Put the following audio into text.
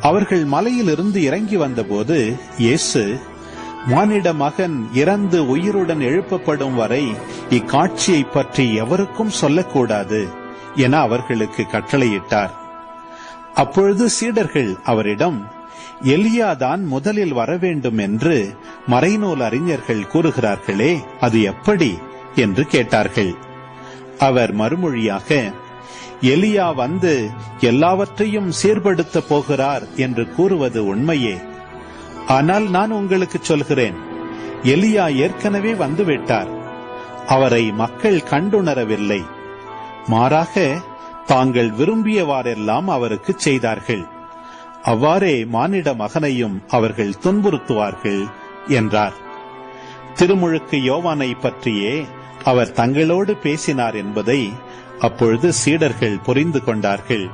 அவர்கள் மலையிலிருந்து இறங்கி வந்தபோது இயேசு மானிட மகன் இறந்து உயிருடன் எழுப்பப்படும் வரை இக்காட்சியை பற்றி எவருக்கும் சொல்லக்கூடாது என அவர்களுக்கு கட்டளையிட்டார். அப்பொழுது சீடர்கள் அவரிடம் எலியாதான் முதலில் வரவேண்டும் என்று மறைநூல் அறிஞர்கள் கூறுகிறார்களே அது எப்படி? என்று கேட்டார்கள். அவர் மறுமொழியாக எலியா வந்து எல்லாவற்றையும் சீர்படுத்த போகிறார் என்று கூறுவது உண்மையே. ஆனால் நான் உங்களுக்கு சொல்கிறேன் எலியா ஏற்கனவே வந்துவிட்டார். அவரை மக்கள் கண்டுணரவில்லை. மாறாக தாங்கள் விரும்பியவாறெல்லாம் அவருக்கு செய்தார்கள். அவ்வாறே மானிட மகனையும் அவர்கள் துன்புறுத்துவார்கள் என்றார். திருமுழுக்கு யோவானை பற்றியே அவர் தங்களோடு பேசினார் என்பதை அப்பொழுது சீடர்கள் புரிந்து கொண்டார்கள்.